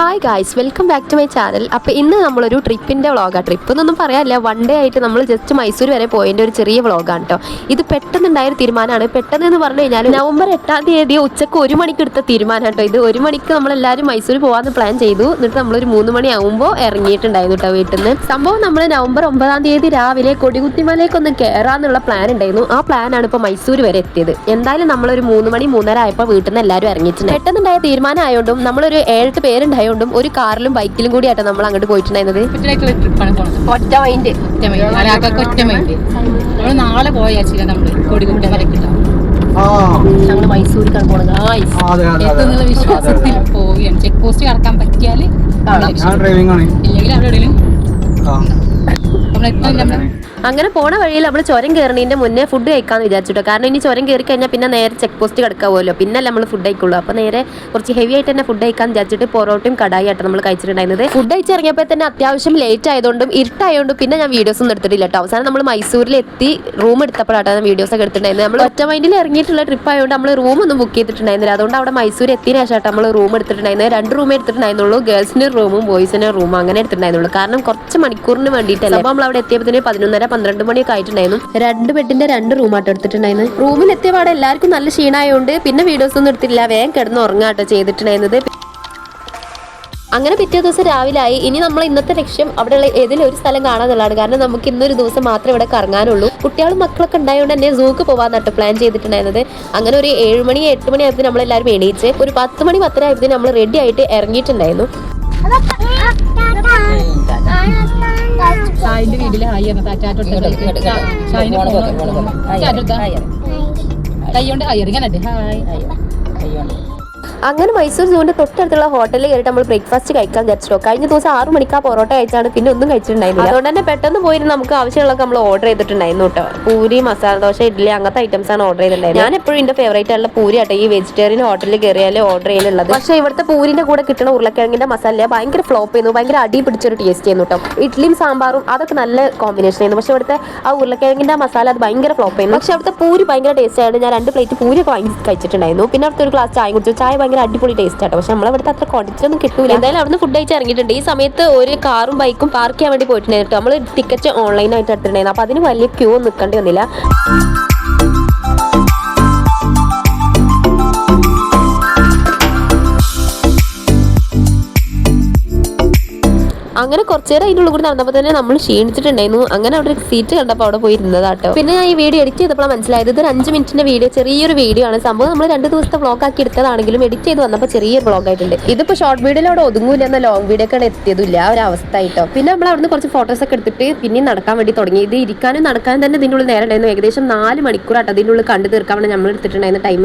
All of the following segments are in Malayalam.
Hi guys welcome back to my channel അപ്പോൾ ഇന്ന് നമ്മളൊരു ട്രിപ്പിന്റെ വ്ളോഗാണ് ട്രിപ്പ് എന്നൊന്നും പറയാനില്ല. വൺ ഡേ ആയിട്ട് നമ്മൾ ജസ്റ്റ് മൈസൂർ വരെ പോയതിന്റെ ഒരു ചെറിയ വ്ളോഗാണ് കേട്ടോ ഇത് പെട്ടെന്നുണ്ടായ ഒരു തീരുമാനമാണ് പെട്ടെന്ന് എന്ന് പറഞ്ഞു കഴിഞ്ഞാൽ നവംബർ എട്ടാം തീയതി ഉച്ചയ്ക്ക് ഒരു മണിക്ക് എടുത്ത തീരുമാനം കേട്ടോ ഇത്. ഒരു മണിക്ക് നമ്മളെല്ലാവരും മൈസൂർ പോകാമെന്ന് പ്ലാൻ ചെയ്തു. എന്നിട്ട് നമ്മളൊരു മൂന്ന് മണിയാകുമ്പോൾ ഇറങ്ങിയിട്ടുണ്ടായിരുന്നു കേട്ടോ വീട്ടിൽ നിന്ന് സംഭവം നമ്മൾ നവംബർ ഒമ്പതാം തീയതി രാവിലെ കൊടികുത്തിമലയ്ക്കൊന്ന് കയറാമെന്നുള്ള പ്ലാൻ ഉണ്ടായിരുന്നു ആ പ്ലാനാണ് ഇപ്പോൾ മൈസൂർ വരെ എത്തിയത്. എന്തായാലും നമ്മളൊരു മൂന്ന് മണി മൂന്നര ആയപ്പോൾ വീട്ടിൽ നിന്ന് എല്ലാവരും ഇറങ്ങിയിട്ടുണ്ട് പെട്ടെന്നുണ്ടായ തീരുമാനം ആയതുകൊണ്ടും നമ്മളൊരു ഏഴെട്ട് പേരുണ്ടായതുകൊണ്ടും ഒരു കാറിലും ബൈക്കിലും കൂടി ആയിട്ട് നമ്മൾ അങ്ങോട്ട് പോയിട്ടുണ്ടായിരുന്നത്. ഒറ്റ മൈൻഡ് ഒറ്റ മൈൻഡ് നമ്മൾ നാളെ പോയാച്ചില്ല നമ്മൾ കോടിക്കുട്ടി മലക്കില്ല ആ. ഞങ്ങൾ മൈസൂരിക്കാണ് പോണത്. വിശ്വാസത്തിൽ പോവുകയാണ്. ചെക്ക് പോസ്റ്റ് കടക്കാൻ പറ്റിയാൽ ഇല്ലെങ്കിൽ അവിടെ എവിടെയും ആ. നമ്മൾ എത്തും നമ്മൾ അങ്ങനെ പോണ വഴിയിൽ നമ്മൾ ചുരം കയറുന്നതിന്റെ മുന്നേ ഫുഡ് കഴിക്കാന്ന് വിചാരിച്ചിട്ടോ. കാരണം ഇനി ചുരം കയറി കഴിഞ്ഞാൽ പിന്നെ നേരെ ചെക്ക് പോസ്റ്റ് കിടക്കാവുമല്ലോ പിന്നല്ല നമ്മൾ ഫുഡ് കഴിക്കുള്ളൂ. അപ്പോൾ നേരെ കുറച്ച് ഹെവി ആയിട്ട് തന്നെ ഫുഡ് കഴിക്കാൻ വിചാരിച്ചിട്ട് പൊറോട്ടയും കടായി ആയിട്ട് നമ്മൾ കഴിച്ചിട്ടുണ്ടായിരുന്നത് ഫുഡ് കഴിച്ചിറങ്ങിയപ്പോൾ തന്നെ അത്യാവശ്യം ലേറ്റ് ആയതുകൊണ്ടും ഇരുട്ടായതുകൊണ്ടും പിന്നെ ഞാൻ വീഡിയോസ് ഒന്നും എടുത്തിട്ടില്ല കേട്ടോ അവസാനം നമ്മൾ മൈസൂരിൽ എത്തി റൂം എടുത്തപ്പോഴാണ് വീഡിയോസ് ഒക്കെ എടുത്തിട്ടുണ്ടായിരുന്നത്. നമ്മൾ ഒറ്റ മൈൻഡിൽ ഇറങ്ങിയിട്ടുള്ള ട്രിപ്പ് ആയതുകൊണ്ട് നമ്മൾ റൂം ഒന്നും ബുക്ക് ചെയ്തിട്ടുണ്ടായിരുന്നില്ല. അതുകൊണ്ട് അവിടെ മൈസൂർ എത്തിയതിനു ശേഷം നമ്മൾ റൂം എടുത്തിട്ടുണ്ടായിരുന്നത്. രണ്ട് റൂമേ എടുത്തിട്ടുണ്ടായിരുന്നുള്ളൂ. ഗേൾസിന് റൂമും ബോയ്സിന് റൂമും അങ്ങനെ എടുത്തിട്ടുണ്ടായിരുന്നുള്ളൂ. കാരണം കുറച്ച് മണിക്കൂറിന് വേണ്ടിയിട്ടല്ല. അപ്പോൾ നമ്മൾ അവിടെ എത്തിയപ്പോൾ പതിനൊന്നര പന്ത്രണ്ട് മണിയൊക്കെ ആയിട്ടുണ്ടായിരുന്നു രണ്ട് ബെഡിന്റെ രണ്ട് റൂമാട്ടോ എടുത്തിട്ടുണ്ടായിരുന്നു റൂമിൽ എത്തിയ പാടെ എല്ലാവർക്കും നല്ല ക്ഷീണമായതുകൊണ്ട് പിന്നെ വീഡിയോസ് ഒന്നും എടുത്തില്ല വേഗം കിടന്ന് ഉറങ്ങാട്ടോ ചെയ്തിട്ടുണ്ടായിരുന്നത് അങ്ങനെ പിറ്റേ ദിവസം രാവിലെ ആയി ഇനി നമ്മൾ ഇന്നത്തെ ലക്ഷ്യം അവിടെയുള്ള ഏതെങ്കിലും ഒരു സ്ഥലം കാണാന്നുള്ളതാണ് കാരണം നമുക്ക് ഇന്നൊരു ദിവസം മാത്രമേ ഇവിടെ കറങ്ങാനുള്ളൂ കുട്ടികളും മക്കളൊക്കെ ഉണ്ടായതുകൊണ്ട് തന്നെ സൂക്ക് പോകാന്നിട്ട് പ്ലാൻ ചെയ്തിട്ടുണ്ടായിരുന്നത് അങ്ങനെ ഒരു ഏഴ് മണി എട്ട് മണി ആയപ്പോൾ നമ്മളെല്ലാവരും എണീച്ച് ഒരു പത്ത് മണി പത്തര ആയപ്പോൾ നമ്മൾ റെഡി ആയിട്ട് ഇറങ്ങിയിട്ടുണ്ടായിരുന്നു ഷായിന്റെ വീട്ടിൽ ഹായ് ടാറ്റാറ്റോട്ട് ഷായിന് കൈ കൊണ്ട് ഹായ് ഇങ്ങനെ ഹായ്. അങ്ങനെ മൈസൂർ സൂവിന്റെ തൊട്ടടുത്തുള്ള ഹോട്ടലിൽ കയറിയിട്ട് നമ്മൾ ബ്രേക്ക്ഫാസ്റ്റ് കഴിക്കാൻ വിചാരിച്ചോ കഴിഞ്ഞ ദിവസം ആറ് മണിക്ക് ആ പൊറോട്ട കഴിച്ചാണ് പിന്നെ ഒന്നും കഴിച്ചിട്ടുണ്ടായിരുന്നു അതുകൊണ്ട് തന്നെ പെട്ടെന്ന് പോയിരുന്നു നമുക്ക് ആവശ്യമുള്ളതൊക്കെ നമ്മൾ ഓർഡർ ചെയ്തിട്ടുണ്ടായിരുന്നു കേട്ടോ. പൂരി മസാല ദോശ ഇഡ്ഡലി അങ്ങനത്തെ ഐറ്റംസ് ആണ് ഓർഡർ ചെയ്തിട്ടുണ്ടായിരുന്നത്. ഞാൻ എപ്പോഴും എന്റെ ഫേവറേറ്റ് ആയിട്ടുള്ള പൂരി ആട്ടെ. ഈ വെജിറ്റേറിയൻ ഹോട്ടലിൽ കയറിയാലേ ഓർഡർ ചെയ്യാനുള്ളത് പക്ഷേ ഇവിടുത്തെ പൂരിന്റെ കൂടെ കിട്ടുന്ന ഉരുളക്കിഴങ്ങിന്റെ മസാല ഭയങ്കര ഫ്ലോപ്പ് ചെയ്യുന്നു ഭയങ്കര അടി പിടിച്ചൊരു ടേസ്റ്റ് ചെയ്യുന്നു കേട്ടോ. ഇഡ്ഡലിയും സാമ്പാറും അതൊക്കെ നല്ല കോമ്പിനേഷൻ ആയിരുന്നു. പക്ഷേ ഇവിടുത്തെ ആ ഉരുളക്കിഴങ്ങിന്റെ മസാല അത് ഭയങ്കര ഫ്ലോപ്പ് ചെയ്യുന്നു പക്ഷേ അവിടുത്തെ പൂരി ഭയങ്കര ടേസ്റ്റ് ആയിട്ട് ഞാൻ രണ്ട് പ്ലേറ്റ് പൂരി ഒക്കെ വാങ്ങി കഴിച്ചിട്ടുണ്ടായിരുന്നു. പിന്നെ അവിടുത്തെ ഒരു ഗ്ലാസ് ചായ കുടിച്ചു. ചായ ഭയങ്കര അടിപൊളി ടേസ്റ്റ് ആട്ടോ. പക്ഷെ നമ്മളിവിടുത്തെ അത്ര ക്വാണ്ടിറ്റി ഒന്നും കിട്ടൂല. എന്തായാലും അവിടുന്ന് ഫുഡ് കഴിച്ച് ഇറങ്ങിയിട്ടുണ്ട്. ഈ സമയത്ത് ഒരു കാറും ബൈക്കും പാർക്ക് ചെയ്യാൻ വേണ്ടി പോയിട്ടുണ്ടായിരുന്നു നമ്മൾ ടിക്കറ്റ് ഓൺലൈനായിട്ട് എടുത്തിട്ടുണ്ടായിരുന്നു. അപ്പോൾ അതിന് വലിയ ക്യൂ നിൽക്കേണ്ടി വന്നില്ല. അങ്ങനെ കുറച്ചു നേരം അതിന്റെ ഉള്ളിൽ കൂടി നടന്നപ്പോൾ തന്നെ നമ്മൾ ക്ഷീണിച്ചിട്ടുണ്ടായിരുന്നു. അങ്ങനെ അവിടെ ഒരു സീറ്റ് കണ്ടപ്പോൾ അവിടെ പോയിരുന്നത് കേട്ടോ പിന്നെ ഞാൻ ഈ വീഡിയോ എഡിറ്റ് ചെയ്തപ്പോഴാണ് മനസ്സിലായത്. ഇത് ഒരു അഞ്ച് മിനിറ്റിന്റെ വീഡിയോ ചെറിയൊരു വീഡിയോ ആണ്. സംഭവം നമ്മൾ രണ്ട് ദിവസത്തെ വ്ളോഗ് ആക്കി എടുത്തതാണെങ്കിലും എഡിറ്റ് ചെയ്ത് വന്നപ്പോൾ ചെറിയൊരു വ്ളോഗ് ആയിട്ടുണ്ട്. ഇതിപ്പോൾ ഷോർട്ട് വീഡിയോയിൽ അവിടെ ഒതുങ്ങൂല എന്ന ലോങ് വീഡിയോ ഒക്കെ എത്തിയതില്ല ആ ഒരു അവസ്ഥ ആയിട്ടോ. പിന്നെ നമ്മൾ അവിടുന്ന് കുറച്ച് ഫോട്ടോസ് ഒക്കെ എടുത്തിട്ട് പിന്നെയും നടക്കാൻ വേണ്ടി തുടങ്ങി. ഇത് ഇരിക്കാനും നടക്കാനും തന്നെ ഇതിന്റെ ഉള്ളിൽ നേരം ഉണ്ടായിരുന്നു ഏകദേശം നാല് മണിക്കൂറായിട്ട് അതിന്റെ ഉള്ളിൽ കണ്ടു തീർക്കാൻ വേണ്ടി നമ്മൾ എടുത്തിട്ടുണ്ടായിരുന്ന ടൈം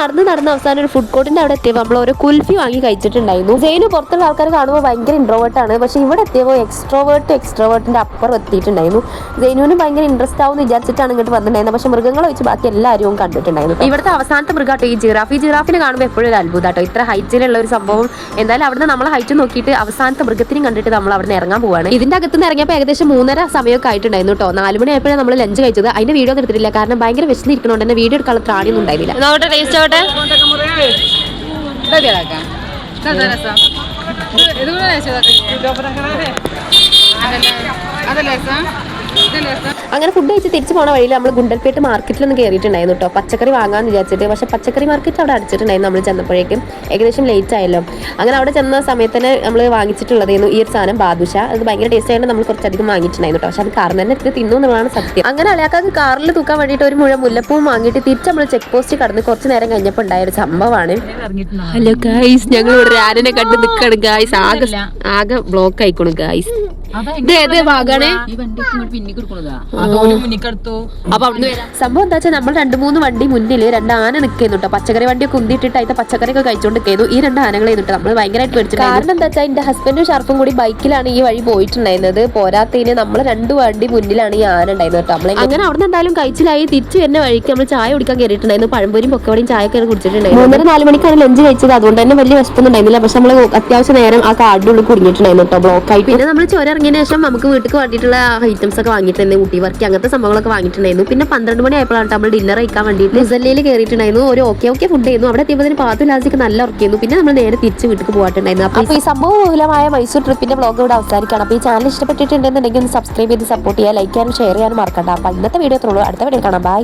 നടന്ന് നടന്ന് അവസാനം ഒരു ഫുഡ് കോർട്ടിന്റെ അവിടെ എത്തിയപ്പോൾ നമ്മൾ ഒരു കുൽഫി വാങ്ങി കഴിച്ചിട്ടുണ്ടായിരുന്നു. ജെയിന് പുറത്തുള്ള ആൾക്കാർ കാണുമ്പോൾ ഭയങ്കര ഇൻട്രോവേർട്ട് ആണ്. പക്ഷെ ഇവിടെ എത്തിയപ്പോൾ എക്സ്ട്രോവേർട്ട് എക്സ്ട്രോവേർട്ടിന്റെ അപ്പുറം എത്തിയിട്ടുണ്ടായിരുന്നു. ജെയിനുവിന് ഭയങ്കര ഇൻട്രസ്റ്റ് ആവും വിചാരിച്ചിട്ടാണ് ഇങ്ങോട്ട് വന്നിട്ടുണ്ടായിരുന്നത്. പക്ഷെ മൃഗങ്ങളെ വെച്ച് ബാക്കി എല്ലാവരും കണ്ടിട്ടുണ്ടായിരുന്നു ഇവിടുത്തെ അവസാനത്തെ മൃഗാട്ടോ ഈ ജിറാഫ്. ഈ ജിറാഫിനെ കാണുമ്പോൾ എപ്പോഴും ഒരു അത്ഭുതമാട്ടോ ഇത്ര ഹൈറ്റിലുള്ള ഒരു സംഭവം. എന്തായാലും അവിടുന്ന് നമ്മൾ ഹൈറ്റ് നോക്കിയിട്ട് അവസാനത്തെ മൃഗത്തിനും കണ്ടിട്ട് നമ്മൾ അവിടെ ഇറങ്ങാൻ പോവാണ്. ഇതിന്റെ അകത്ത് നിന്ന് ഇറങ്ങിയപ്പോൾ ഏകദേശം മൂന്നര സമയമൊക്കെ ആയിട്ടുണ്ടായിരുന്നു കേട്ടോ. നാല് മണി ആയപ്പോഴാണ് നമ്മൾ ലഞ്ച് കഴിച്ചത്. അതിന്റെ വീഡിയോ എടുത്തിട്ടില്ല. കാരണം ഭയങ്കര വിശന്നിരിക്കണോണ്ട് തന്നെ വീഡിയോ എടുക്കാനുള്ള ത്രാണിയൊന്നും ഉണ്ടായിരുന്നില്ല. നോട്ടെ ടേസ്റ്റ് ആവട്ടെ ഇതാക്കാം ഇത് കൂടെ അതല്ലേ രസം ഇതല്ലേ രസം അങ്ങനെ ഫുഡ് കഴിച്ച് തിരിച്ചു പോണ വഴിയിൽ നമ്മൾ ഗുണ്ടൽപേട്ട് മാർക്കറ്റിലൊന്ന് കയറിയിട്ടുണ്ടായിരുന്നു കേട്ടോ പച്ചക്കറി വാങ്ങാന്ന് വിചാരിച്ചിട്ട്. പക്ഷെ പച്ചക്കറി മാർക്കറ്റ് അവിടെ അടിച്ചിട്ടുണ്ടായിരുന്നു നമ്മൾ ചെന്നപ്പോഴേക്കും. ഏകദേശം ലേറ്റ് ആയല്ലോ. അങ്ങനെ അവിടെ ചെന്ന സമയത്ത് തന്നെ നമ്മൾ വാങ്ങിച്ചിട്ടുള്ളതായിരുന്നു ഈ ഒരു സാധനം ബാദുഷ. അത് ഭയങ്കര ടേസ്റ്റ് ആയതുകൊണ്ട് നമ്മൾ കുറച്ചധികം വാങ്ങിയിട്ടുണ്ടായിരുന്നു കേട്ടോ പക്ഷെ അത് കാറിൽ തന്നെ തിന്നു എന്നുള്ളതാണ് സത്യം. അങ്ങനെ അളയാക്കാക്ക് കാറിൽ തൂക്കാൻ വേണ്ടിയിട്ട് ഒരു മുഴ മുല്ലപ്പൂവും വാങ്ങിയിട്ട് തിരിച്ച് നമ്മൾ ചെക്ക് പോസ്റ്റ് കടന്ന് കുറച്ച് നേരം കഴിഞ്ഞപ്പോൾ ഉണ്ടായ ഒരു സംഭവമാണ് ഹലോ ഗായ്സ് ഞങ്ങൾ ഒരു ആരനെ കണ്ട് നിൽക്കണം ഗായ്സ് ആകെ ആകെ ബ്ലോക്ക് ആയിക്കോണം ഗായ്സ് ഇത് ഭാഗമാണ് അപ്പൊ അവിടുന്ന് സംഭവം എന്താ വെച്ചാൽ നമ്മൾ രണ്ട് മൂന്ന് വണ്ടി മുന്നിൽ രണ്ട് ആന നിൽക്കുന്നു കേട്ടോ പച്ചക്കറി വണ്ടിയൊക്കെ ഉന്തിയിട്ടിട്ട് അതിന്റെ പച്ചക്കറി ഒക്കെ കഴിച്ചോണ്ട് നിൽക്കുന്നു ഈ രണ്ട് ആനകളെ നിന്നിട്ട് നമ്മൾ ഭയങ്കരമായിട്ട് പേടിച്ചു കാരണം എന്താ വെച്ചാൽ എന്റെ ഹസ്ബൻഡും ഷർഫും കൂടി ബൈക്കിലാണ് ഈ വഴി പോയിട്ടുണ്ടായിരുന്നത്. പോരാത്തതിന് നമ്മൾ രണ്ട് വണ്ടി മുന്നിലാണ് ഈ ആന ഉണ്ടായിരുന്നത് കേട്ടോ നമ്മളെ അങ്ങനെ അവിടെ എന്തായാലും കഴിച്ചിലായി. തിരിച്ചു വരുന്ന വഴിക്ക് നമ്മൾ ചായ കുടിക്കാൻ കയറിയിട്ടുണ്ടായിരുന്നു പഴംപൊരിയും പൊക്കവടിയും ചായ കയറി കുടിച്ചിട്ടുണ്ടായിരുന്നു മൂന്നര നാല് മണിക്കാണ് ലഞ്ച് കഴിച്ചത്. അതുകൊണ്ട് തന്നെ വലിയ വിശപ്പൊന്നും ഉണ്ടായിരുന്നില്ല. പക്ഷെ നമ്മൾ അത്യാവശ്യം നേരം ആ കാടിന്റെ ഉള്ളിൽ കുടുങ്ങിയിട്ടുണ്ടായിരുന്നു കേട്ടോ ബ്ലോക്ക് ആയിട്ട്. പിന്നെ നമ്മൾ ചോര ഇറങ്ങിയതിന് ശേഷം നമുക്ക് വീട്ടിൽ വേണ്ടിയിട്ടുള്ള ഐറ്റംസ് ഒക്കെ വാങ്ങിയിട്ടുണ്ടായിരുന്നു. ഊട്ടി വർക്ക് അങ്ങനത്തെ സംഭവങ്ങളൊക്കെ വാങ്ങിയിട്ടുണ്ടായിരുന്നു. പിന്നെ പന്ത്രണ്ട് മണി ആയപ്പോഴാണ് നമ്മൾ ഡിന്നർ കഴിക്കാൻ വേണ്ടിയിട്ട് മുസല്ലയിൽ കയറിയിട്ടുണ്ടായിരുന്നു. ഒരു ഓക്കെ ഓക്കെ ഫുഡ് ആയിരുന്നു. അവിടെ എത്തിയപ്പോൾ പാത്തു ലാസിക്ക് നല്ല ഉറക്കിയിരുന്നു പിന്നെ നമ്മൾ നേരെ തിരിച്ച് വീട്ടിൽ പോകാട്ടുണ്ടായിരുന്നു അപ്പോൾ ഈ സംഭവം മൂലമായ മൈസൂർ ട്രിപ്പിന്റെ ബ്ലോഗ് ഇവിടെ അവസാനിക്കാണ് അപ്പോൾ ഈ ചാനൽ ഇഷ്ടപ്പെട്ടിട്ടുണ്ടെന്നുണ്ടെങ്കിൽ ഒന്ന് സബ്സ്ക്രൈബ് ചെയ്ത് സപ്പോർട്ട് ചെയ്യുക ലൈക്ക് ചെയ്യാനും ഷെയർ ചെയ്യാനും മറക്കണ്ട. അപ്പോൾ ഇന്നത്തെ വീഡിയോ എത്രയുള്ളൂ അടുത്ത വീഡിയോ കാണാം. ബൈ